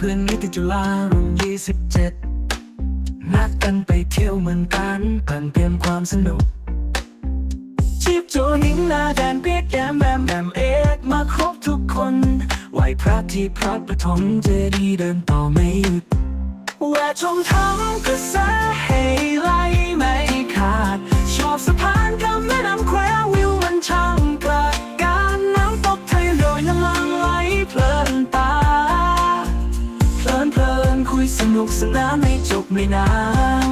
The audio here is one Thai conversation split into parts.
จุฬารุ่นยี่สิบเจ็ดนัดกันไปเที่ยวเมืองกันเพื่นเปลี่ยนความสนุกชีพโจนิงนาแดนเปียกแก้มแบมแบมเอกมาครบทุกคนไหวพระที่พระปฐมเจดีย์เดินต่อไม่หยุดแวะชมทั้งกระแสให้ไลไม่ขาด ชอบสะพานกับแม่น้ำแคววิวมันช่างกลาการน้ำตกไทยโรยน้ำลังไหลเพลิน นุกสนานไม่จบไม่นาน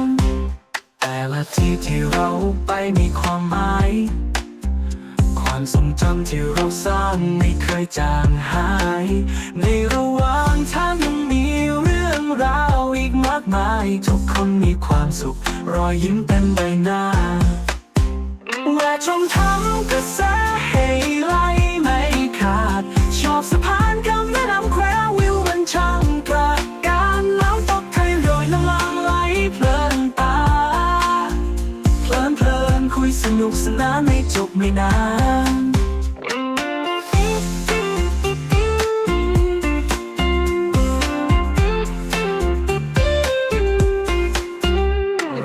แต่ละที่ที่เราไปมีความหมาย ความทรงจำที่เราสร้างไม่เคยจางหาย ในระหว่างทางยังมีเรื่องราวอีกมากมาย ทุกคนมีความสุข รอยยิ้มเต็มใบหน้าแวะชมทั้งกระแส นคุยสนุกสนานไม่จบไม่นาน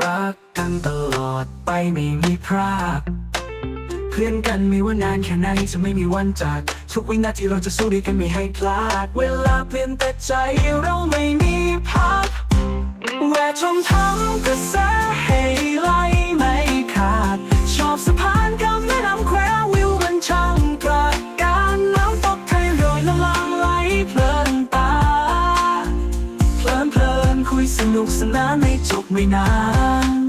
รักกันตลอดไปไม่มีพรากเพื่อนกันไม่ว่านานแค่ไหนจะไม่มีวันจาก ทุกวินาทีเราจะสู้ด้วยกันไม่ให้พลาด เวลาเปลี่ยนแต่ใจเราไม่มีพักแวะชมทั้งกระแส นุกสนานในทุกไม่นาน